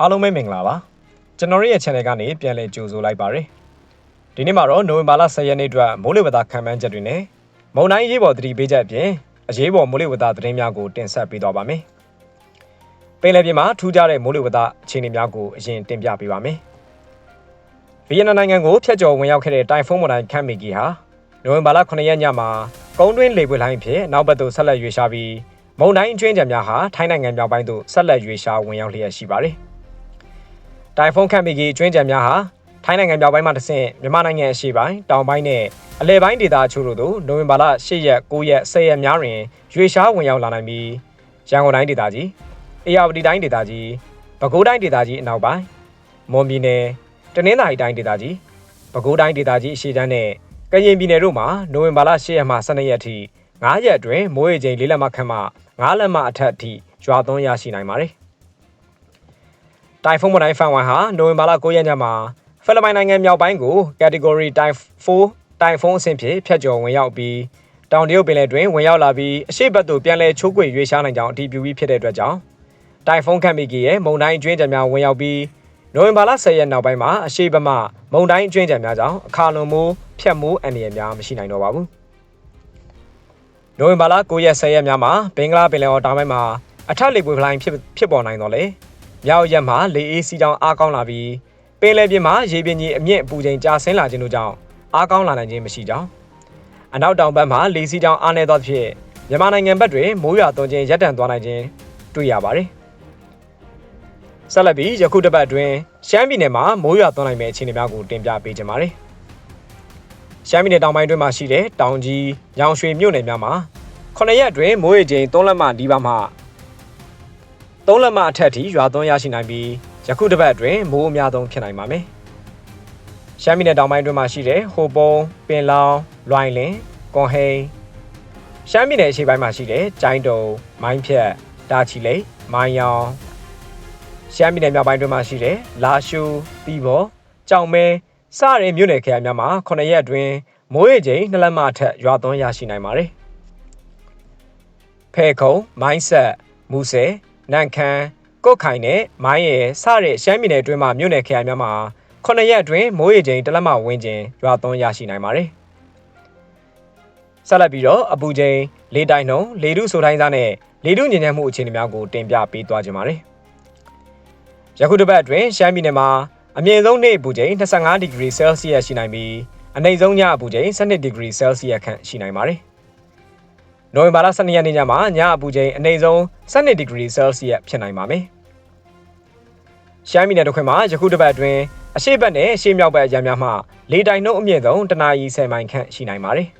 အားလုံးပဲမင်္ဂလာပါကျွန်တော်ရဲ့ channel ကနေပြန်လည်ကြိုဆိုလိုက်ပါရစေဒီနေ့မှာတော့နိုဝင်ဘာလ10ရက်နေ့အတွက်မိုးလေဝသခံမှန်းချက်တွေနဲ့မုန်တိုင်းရေးပေါ်သတိပေးချက်အပြင်အရေးပေါ်မိုးလေဝသသတင်းများကိုတင်ဆက်ပေးသွားပါမယ်ပင်လယ်ပြင်မှာထူးခြားတဲ့မိုးလေဝသအခြေအနေများကိုအရင်တင်ပြပေးပါမယ်ဗီယက်နမ်နိုင်ငံကိုဖျက်ကျော်ဝင်ရောက်ခဲ့တဲ့တိုင်ဖုန်းမုန်တိုင်းခန့်မီကီဟာနိုဝင်ဘာလ9ရက်ညမှာကုန်းတွင်းလေပွေလိုင်းဖြစ်နောက်ဘက်သို့ဆက်လက်ရွေ့ရှားပြီးမုန်တိုင်းအကျွင်းကြံများဟာထိုင်းနိုင်ငံမြောက်ပိုင်းသို့ဆက်လက်ရွေ့ရှားဝင်ရောက်လျက်ရှိပါတယ်။ တိုင်ဖုန်းခန့်မီကီကျွင်းကြံများဟာထိုင်းနိုင်ငံမြောက်ပိုင်းမှတစ်ဆင့်မြန်မာနိုင်ငံအရှေ့ပိုင်းတောင်ပိုင်းနဲ့အလဲပိုင်းဒေသအချို့တို့သို့နိုဝင်ဘာလ10ရက်9ရက်10ရက်များတွင်ရွေ့ရှားဝင်ရောက်လာနိုင်ပြီးရန်ကုန်တိုင်းဒေသကြီးအေရဝတီတိုင်းဒေသကြီးပဲခူးတိုင်းဒေသကြီးအနောက်ပိုင်းမွန်ပြည်နယ်တနင်္သာရီတိုင်းဒေသကြီးပဲခူးတိုင်းဒေသကြီးအရှေ့ချမ်းနဲ့ကရင်ပြည်နယ်တို့မှာနိုဝင်ဘာလ10ရက်မှ12ရက်အထိ9ရက်အတွင်းမိုးရေချိန်၄လက်မခန့်မှ9လက်မအထက်အထိရွာသွန်းရရှိနိုင်ပါတယ်။ တိုင်ဖုန်းမတိုင်းဖန်ဝမ်ဟာနိုဝင်ဘာလ9ရက်ညမှာဖိလစ်ပိုင်နိုင်ငံမြောက်ပိုင်းကို category type 4တိုင်ဖုန်းအဆင့်ဖြင့်ဖျက်ကျော်ဝင်ရောက်ပြီးတောင်တရုတ်ပင်လယ်တွင်ဝင်ရောက်လာပြီးအရှိတ်ဘက်သို့ပြန်လည်ချိုးကွေရွေးရှားနိုင်ကြောင်းအတည်ပြုပြီးဖြစ်တဲ့အတွက်ကြောင့်တိုင်ဖုန်းခန့်မီကီရဲ့မုန်တိုင်းကျွင်းကြံများဝင်ရောက်ပြီးနိုဝင်ဘာလ10ရက်နောက်ပိုင်းမှာအရှိတ်ဘက်မှမုန်တိုင်းကျွင်းကြံများကြောင့်အခါလွန်မိုးဖြတ်မိုးအန္တရာယ်များမရှိနိုင်တော့ပါဘူးနိုဝင်ဘာလ9ရက်10ရက်များမှာဘင်္ဂလားပင်လယ်အော်တောင်ပိုင်းမှာအထက်လေပွေဖလိုင်းဖြစ်ဖြစ်ပေါ်နိုင်တော့လေ မြောက်ရက်မှာလေအေးစီးကြောင်းအားကောင်းလာပြီးပင်လယ်ပြင်မှာရေပြင်ကြီးအမြင့်အပူချိန်ကျဆင်းလာခြင်းတို့ကြောင့်အားကောင်းလာနိုင်ခြင်းမရှိကြောင်းအနောက်တောင်ဘက်မှာလေစီးကြောင်းအားနည်းသောဖြင့်မြန်မာနိုင်ငံဘက်တွင်မိုးရွာသွန်းခြင်းရပ်တန့်သွားနိုင်ခြင်းတွေ့ရပါတယ်။ဆက်လက်ပြီးယခုတစ်ပတ်အတွင်းရှမ်းပြည်နယ်မှာမိုးရွာသွန်းနိုင်မယ့်အခြေအနေများကိုတင်ပြပေးကြပါမယ်။ရှမ်းပြည်နယ်တောင်ပိုင်းတွင်မှရှိတဲ့တောင်ကြီး၊ညောင်ရွှေမြို့နယ်များမှာ9ရက်အတွင်းမိုးရေချိန်3လက်မဒီပါမှ 3လက်မအထက်ထိရွာသွန်းရရှိနိုင်ပြီးယခုတစ်ပတ်အတွင်းမိုးအများဆုံးဖြစ်နိုင်ပါမယ်။ရှမ်းပြည်နယ်တောင်ပိုင်းတွင်မှရှိတဲ့ဟိုပုံးပင်လောင်လွိုင်လင်ကွန်ဟိန်းရှမ်းပြည်နယ်အရှေ့ပိုင်းမှာရှိတဲ့ကျိုင်းတုံမိုင်းဖြတ်တာချီလိတ်မိုင်းယောင်ရှမ်းပြည်နယ်မြောက်ပိုင်းတွင်မှရှိတဲ့လာရှူတီဘောကြောင်မဲစတဲ့မြို့နယ်ခရိုင်များမှာ9ရက်အတွင်းမိုးရေချိန်2လက်မအထက်ရွာသွန်းရရှိနိုင်ပါတယ်။ဖဲခုံမိုင်းဆက်မူဆယ် နန့်ခမ်းကုတ်ခိုင်နဲ့မိုင်းရယ်စတဲ့ရှမ်းပြည်နယ်အတွင်းမှာမြို့နယ်ခရိုင်များမှာ9ရက်အတွင်းမိုးရေချိန်တစ်လက်မဝန်းကျင်ရွာသွန်းရရှိနိုင်ပါတယ်။ဆက်လက်ပြီးတော့အပူချိန်လေတိုင်နှုန်းလေထုဆိုတိုင်းသားနဲ့လေထုညဉ့်ညံ့မှုအခြေအနေများကိုတင်ပြပေးသွားကြပါမယ်။ယခုတစ်ပတ်အတွင်းရှမ်းပြည်နယ်မှာအမြင့်ဆုံးနေ့အပူချိန်25ဒီဂရီ Celsius ရှိနိုင်ပြီးအနိမ့်ဆုံးညအပူချိန်12ဒီဂရီ Celsius ခန့်ရှိနိုင်ပါတယ်။ နိုဝင်ဘာလ12ရက်နေ့ညမှာညအပူချိန်အနိမ့်ဆုံး12ဒီဂရီ Celsius ဖြစ်နိုင်ပါမယ်။ရှမ်းပြည်နယ်တစ်ခွင်မှာယခုတစ်ပတ်အတွင်းအရှိတ်ဘက်နဲ့အရှိတ်မြောက်ဘက်အရံများမှလေတိုင်နှုန်းအမြင့်ဆုံးတနာရီ10မိုင်ခန့်ရှိနိုင်ပါတယ်။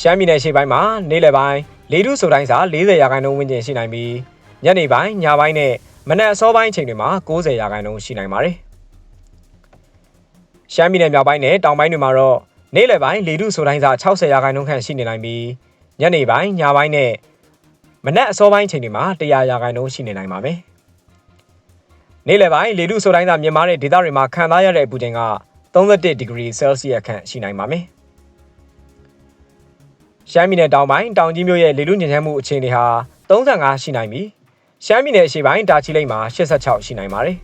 ရှမ်းပြည်နယ်ရှေ့ပိုင်းမှာနေ့လယ်ပိုင်းလေထုဆိုတိုင်းစာ40ရာခိုင်နှုန်းဝန်းကျင်ရှိနိုင်ပြီးညနေပိုင်းညပိုင်းနဲ့မနက်အစောပိုင်းအချိန်တွေမှာ90ရာခိုင်နှုန်းရှိနိုင်ပါတယ်။ရှမ်းပြည်နယ်မြောက်ပိုင်းနဲ့တောင်ပိုင်းတွေမှာတော့ နေ့လယ်ပိုင်းလေထုဆိုတိုင်းစာ60ရာခိုင်နှုန်းခန့်ရှိနေနိုင်ပြီးညနေပိုင်းညပိုင်းနဲ့မနက်အစောပိုင်းအချိန်တွေမှာ100ရာခိုင်နှုန်းရှိနေနိုင်ပါမယ်။နေ့လယ်ပိုင်းလေထုဆိုတိုင်းစာမြင့်မားတဲ့ဒေသတွေမှာခံစားရတဲ့အပူချိန်က31ဒီဂရီဆဲလ်စီယပ်ခန့်ရှိနိုင်ပါမယ်။ရှမ်းပြည်နယ်တောင်ပိုင်းတောင်ကြီးမြို့ရဲ့လေထုညဉ့်ချမ်းမှုအခြေအနေဟာ35ရှိနိုင်ပြီးရှမ်းပြည်နယ်အရှေ့ပိုင်းတာချီလိတ်မှာ86ရှိနိုင်ပါတယ်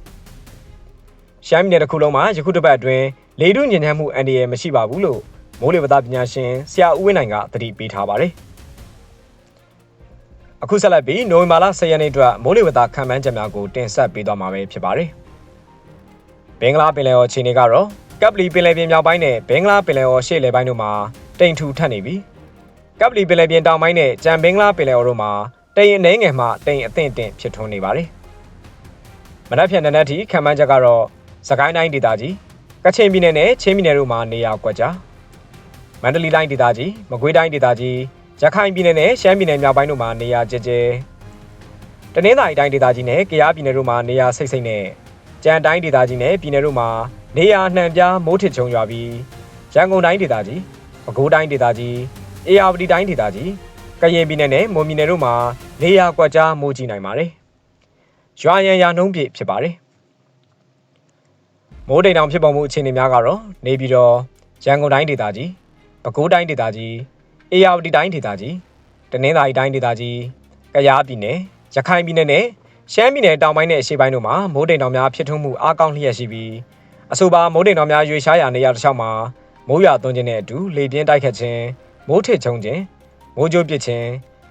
။ရှမ်းပြည်နယ်တစ်ခုလုံးမှာယခုတစ်ပတ်အတွင်း လေထုညဉ့်ချမ်းမှုအန္တရာယ်မရှိပါဘူးလို့မိုးလေဝသပညာရှင်ဆရာဦးဝင်းနိုင်ကသတိပေးထားပါတယ်။အခုဆက်လက်ပြီးနိုဝင်ဘာလ10ရက်နေ့အတွက်မိုးလေဝသခန့်မှန်းချက်များကိုတင်ဆက်ပေးသွားမှာပဲဖြစ်ပါတယ်။ဘင်္ဂလားပင်လယ်အော်ခြေနေကတော့ကပ်ပလီပင်လယ်ပြင်မြောက်ပိုင်းနဲ့ဘင်္ဂလားပင်လယ်အော်ရှေ့လယ်ပိုင်းတို့မှာတိမ်ထူထပ်နေပြီးကပ်ပလီပင်လယ်ပြင်တောင်ပိုင်းနဲ့ကြံဘင်္ဂလားပင်လယ်အော်တို့မှာတိမ်အနေငယ်မှတိမ်အသင့်အင့်ဖြစ်ထွန်းနေပါတယ်။မနက်ဖြန်နနက်ထိခံမှန်းချက်ကတော့စကိုင်းတိုင်းဒေသကြီး ကချင်ပြည်နယ်နဲ့ချင်းပြည်နယ်တို့မှာနေရာကွက်ကြားမန္တလေးတိုင်းဒေသကြီးမကွေးတိုင်းဒေသကြီးရခိုင်ပြည်နယ်နဲ့ရှမ်းပြည်နယ်မြောက်ပိုင်းတို့မှာနေရာကျကျတနင်္သာရီတိုင်းဒေသကြီးနဲ့ကယားပြည်နယ်တို့မှာနေရာစိတ်စိတ်နဲ့ကြံတိုင်းဒေသကြီးနဲ့ပြည်နယ်တို့မှာနေရာနှံပြားမိုးထစ်ချုံရွာပြီးရန်ကုန်တိုင်းဒေသကြီးပဲခူးတိုင်းဒေသကြီးအေရဝတီတိုင်းဒေသကြီးကရင်ပြည်နယ်နဲ့မွန်ပြည်နယ်တို့မှာနေရာကွက်ကြားမိုးကြီးနိုင်ပါတယ်။ရွာရန်ရာနှုံးပြည့်ဖြစ်ပါတယ်။ မိုးတိမ်တောင်ဖြစ်ပေါ်မှုအခြေအနေများကတော့နေပြည်တော်ရန်ကုန်တိုင်းဒေသကြီးပဲခူးတိုင်းဒေသကြီးအေရဝတီတိုင်းဒေသကြီးတနင်္သာရီတိုင်းဒေသကြီးကယားပြည်နယ်ရခိုင်ပြည်နယ်နဲ့ရှမ်းပြည်နယ်တောင်ပိုင်းနဲ့အရှေ့ပိုင်းတို့မှာမိုးတိမ်တောင်များဖြစ်ထွန်းမှုအားကောင်းလျက်ရှိပြီးအဆိုပါမိုးတိမ်တောင်များရွေရှားရာနေရာတစ်လျှောက်မှာမိုးရွာသွန်းခြင်းနဲ့အတူလေပြင်းတိုက်ခတ်ခြင်းမိုးထစ်ချုံခြင်းမိုးကြိုးပစ်ခြင်း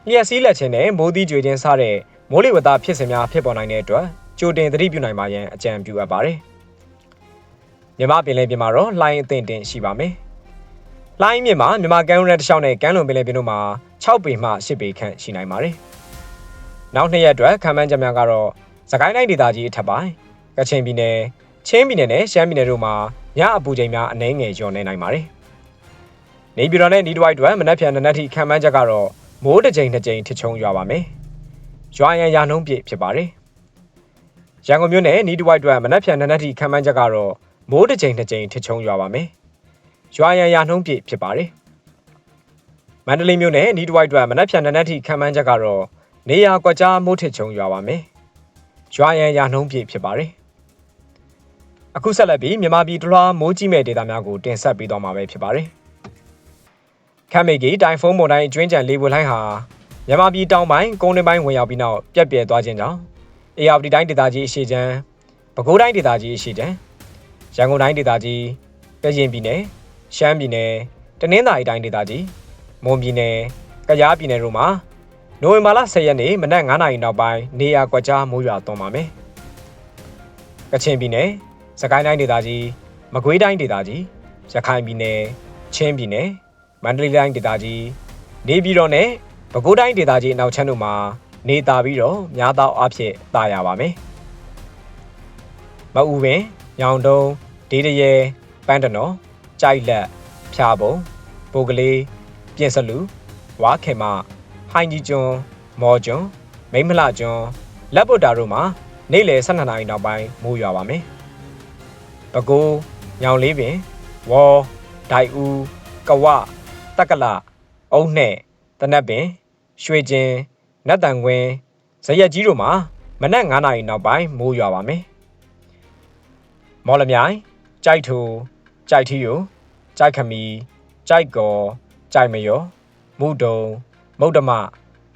လျှက်စီးလက်ခြင်းနဲ့မိုးသီးကြွေခြင်းစတဲ့မိုးလေဝသဖြစ်စဉ်များဖြစ်ပေါ်နိုင်တဲ့အတွက်ကြိုတင်သတိပြုနိုင်ပါရန်အကြံပြုအပ်ပါတယ်။ မြမပင်လယ်ပြင်မှာတော့လှိုင်းအသင့်တင်ရှိပါမယ်။လှိုင်းမြင့်မှာမြမကမ်းရိုးတစ်လျှောက်နဲ့ကမ်းလွန်ပင်လယ်ပြင်တို့မှာ6ပေမှ10ပေခန့်ရှိနိုင်ပါတယ်။နောက်နှစ်ရက်အတွက်ခံမှန်းချက်များကတော့စကိုင်းတိုင်းဒေသကြီးအထက်ပိုင်းကချင်ပြည်နယ်ချင်းပြည်နယ်နဲ့ရှမ်းပြည်နယ်တို့မှာညအပူချိန်များအနည်းငယ်လျော့နေနိုင်ပါတယ်။နေပြည်တော်နဲ့နီးတဝိုက်အတွက်မနက်ဖြန်နနက်ထိခံမှန်းချက်ကတော့မိုးတစ်ချိန်တစ်ချိန်ထချုံရွာပါမယ်။ရွာရန်ရာနှုန်းပြည့်ဖြစ်ပါတယ်။ရန်ကုန်မြို့နယ်နီးတဝိုက်အတွက်မနက်ဖြန်နနက်ထိခံမှန်းချက်ကတော့ မိုးတစ်ချိန်တစ်ချိန်ထချုံရွာပါမယ်။ရွာရန်ရာနှုန်းပြည့်ဖြစ်ပါတယ်။မန္တလေးမြို့နယ်နီးတဝိုက်အတွက်မနက်ဖြန်နနက်ထိခံမှန်းချက်ကတော့နေရာကွက်ကြားမိုးထစ်ချုံရွာပါမယ်။ရွာရန်ရာနှုန်းပြည့်ဖြစ်ပါတယ်။အခုဆက်လက်ပြီးမြန်မာပြည်တလွှားမိုးကြီးမဲ့ဒေသများကိုတင်ဆက်ပေးသွားမှာပဲဖြစ်ပါတယ်။ခမ်းမေကီတိုင်ဖုန်းမုန်တိုင်းကျွင်းကြံလေးဝလိုင်းဟာမြန်မာပြည်တောင်ပိုင်းကုန်းတွင်းပိုင်းဝင်ရောက်ပြီးနောက်ပြက်ပြဲသွားခြင်းကြောင့်အေရဝတီတိုင်းဒေသကြီးအရှိချမ်းပဲခူးတိုင်းဒေသကြီးအရှိချမ်း ရန်ကုန်တိုင်းဒေသကြီးကရင်ပြည်နယ်ရှမ်းပြည်နယ်တနင်္သာရီတိုင်းဒေသကြီးမွန်ပြည်နယ်ကယားပြည်နယ်တို့မှာနိုဝင်ဘာလ10ရက်နေ့မနက်9:00နာရီနောက်ပိုင်းနေရာကွက်ကြားမိုးရွာသွန်းပါမယ်။ကချင်ပြည်နယ်စကိုင်းတိုင်းဒေသကြီးမကွေးတိုင်းဒေသကြီးရခိုင်ပြည်နယ်ချင်းပြည်နယ်မန္တလေးတိုင်းဒေသကြီးနေပြည်တော်နဲ့ပဲခူးတိုင်းဒေသကြီးအနောက်ချမ်းတို့မှာနေတာပြီးတော့များသောအားဖြင့်တာယာပါမယ်။မအူပင်ညောင်တုံး ဒေးတရဲပန်းတနော်ကြိုက်လက်ဖြာပုံပိုကလေးပြင်စလူဝါခေမဟိုင်းကြီးကျွန်းမော်ကျွန်းမိမ့်မလှကျွန်းလက်ပုတ်တာတို့မှာနေ့လယ်12နာရီနောက်ပိုင်းမိုးရွာပါမယ်။ပဲခူးညောင်လေးပင်ဝေါ်ဒိုက်ဦးကဝတက်ကလအုံးနှဲ့တနက်ပင်ရွှေကျင်နတ်တန်ကွင်းဇရက်ကြီးတို့မှာမနက်9နာရီနောက်ပိုင်းမိုးရွာပါမယ်။မော်လမြိုင် ကြိုက်ထူကြိုက်ထီယိုကြိုက်ခမီကြိုက်ကောကြိုက်မယောမုဒုံမုဒ္ဓမ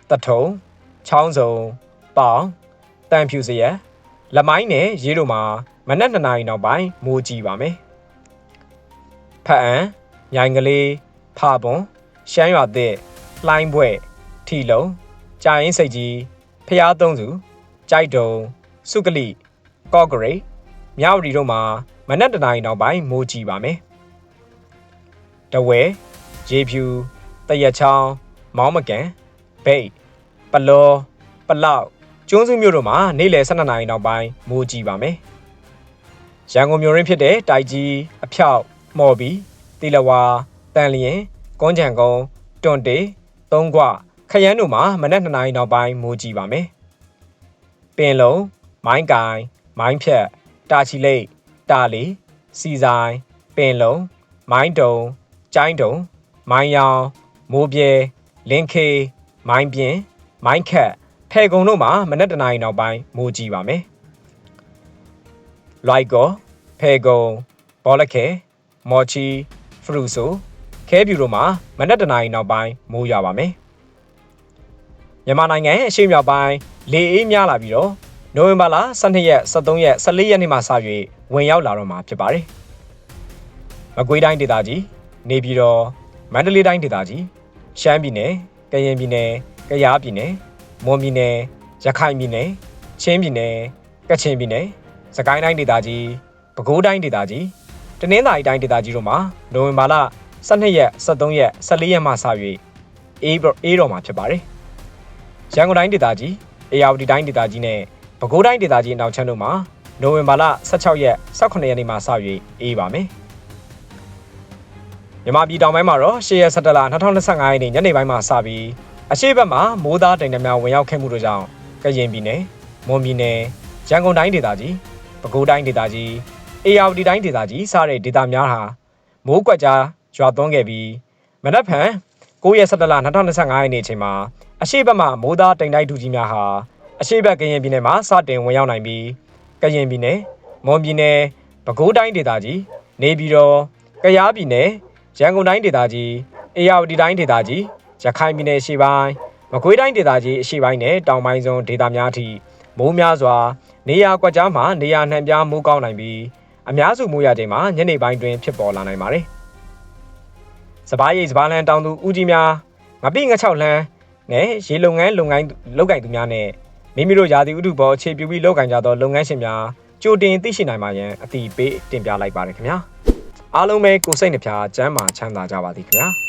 တထုံချောင်းစုံပေါင်တန်ဖြူစရက်လမိုင်းနဲ့ရေးတို့မှာမနက်2နာရီနောက်ပိုင်းမိုးကြီးပါမယ်။ဖတ်အံညိုင်ကလေးဖာပွန်ရှမ်းရွာသစ်လှိုင်းဘွဲ့ထီလုံကြာရင်စိတ်ကြီးဖျားသုံးစုကြိုက်တုံစုကလိကော့ဂရိတ်မြဝတီတို့မှာ မနက်တနာရီနောက်ပိုင်းမိုးကြီးပါမယ်။တဝဲရေဖြူတရက်ချောင်းမောင်းမကန်ဗိတ်ပလောပလောက်ကျွန်းစုမြို့တို့မှာနေ့လယ်12နာရီနောက်ပိုင်းမိုးကြီးပါမယ်။ရန်ကုန်မြို့ရင်းဖြစ်တဲ့တိုက်ကြီးအဖြောက်မော်ဘီတီလဝါတန်လျင်ကွန်ချံကုန်းတွန်တေသုံးခွခရမ်းတို့မှာမနက်2နာရီနောက်ပိုင်းမိုးကြီးပါမယ်။ပင်လုံမိုင်းကိုင်မိုင်းဖြတ်တာချီလိတ် တာလီစီဆိုင်ပင်လုံမိုင်းတုံကျိုင်းတုံမိုင်းယောင်မိုးပြဲလင်းခေမိုင်းပြင်းမိုင်းခက်ဖဲကုံတို့မှာမနက်တနာရီနောက်ပိုင်းမိုးကြီးပါမယ်။လိုက်ကောဖဲကုံဘောလခဲမော်ချီဖရူဆိုခဲပြူတို့မှာမနက်တနာရီနောက်ပိုင်းမိုးရွာပါမယ်။မြန်မာနိုင်ငံအရှေ့မြောက်ပိုင်းလေအေးများလာပြီးတော့ နိုဝင်ဘာလ12ရက်13ရက်14ရက်နေ့မှစ၍ဝင်ရောက်လာတော့မှာဖြစ်ပါတယ်။မကွေးတိုင်းဒေသကြီးနေပြည်တော်မန္တလေးတိုင်းဒေသကြီးရှမ်းပြည်နယ်ကရင်ပြည်နယ်ကယားပြည်နယ်မွန်ပြည်နယ်ရခိုင်ပြည်နယ်ချင်းပြည်နယ်ကချင်ပြည်နယ်စကိုင်းတိုင်းဒေသကြီးပဲခူးတိုင်းဒေသကြီးတနင်္သာရီတိုင်းဒေသကြီးတို့မှာနိုဝင်ဘာလ12ရက်13ရက်14ရက်မှစ၍အေးအေးတော်မှာဖြစ်ပါတယ်။ရန်ကုန်တိုင်းဒေသကြီးအေရဝတီတိုင်းဒေသကြီးနဲ့ ပဲခူးတိုင်းဒေသကြီးအနောက်ချမ်းတို့မှာနိုဝင်ဘာလ16ရက်18ရက်နေ့မှစ၍အေးပါမယ်။မြန်မာပြည်တောင်ပိုင်းမှာတော့10ရက်17လ2025ရက်နေ့ညနေပိုင်းမှာစပြီးအရှိတ်ဘက်မှာမိုးသားတိမ်တများဝင်ရောက်ခဲ့မှုတို့ကြောင့်ကရင်ပြည်နယ်၊မွန်ပြည်နယ်၊ရန်ကုန်တိုင်းဒေသကြီး၊ပဲခူးတိုင်းဒေသကြီး၊အေရဝတီတိုင်းဒေသကြီးစတဲ့ဒေသများဟာမိုးကွက်ကြားရွာသွန်းခဲ့ပြီးမနက်ဖြန်9ရက်17လ2025ရက်နေ့အချိန်မှာအရှိတ်ဘက်မှာမိုးသားတိမ်တိုက်ဒူကြီးများဟာ အရှိတ်ဘက်ကရင်ပြည်နယ်မှာစတင်ဝင်ရောက်နိုင်ပြီးကရင်ပြည်နယ်မွန်ပြည်နယ်ပဲခူးတိုင်းဒေသကြီးနေပြည်တော်ကယားပြည်နယ်ရန်ကုန်တိုင်းဒေသကြီးအေရဝတီတိုင်းဒေသကြီးရခိုင်ပြည်နယ်ရှေ့ပိုင်းမကွေးတိုင်းဒေသကြီးအရှေ့ပိုင်းနဲ့တောင်ပိုင်းစွန်းဒေသများအထိမိုးများစွာ နေရာကွက်ကြားမှာနေရာနှံပြားမိုးကောင်းနိုင်ပြီးအများစုမိုးရချိန်မှာညနေပိုင်းတွင်ဖြစ်ပေါ်လာနိုင်ပါတယ်။စပားရိတ်စပားလန်းတောင်သူဦးကြီးများငပိငချောက်လန်းနဲ့ရေလုံငန်းလုံငန်းလုပ်ကင်သူများနဲ့ မိမိတို့ရာသီဥတုပေါ်အခြေပြုပြီးလုပ်ကင်ကြသောလုပ်ငန်းရှင်များကြိုတင်သိရှိနိုင်ပါရန်အတိပေးတင်ပြလိုက်ပါတယ်ခင်ဗျာ။အားလုံးပဲကိုယ်စိတ်နှပြချမ်းမာချမ်းသာကြပါသည်ခင်ဗျာ။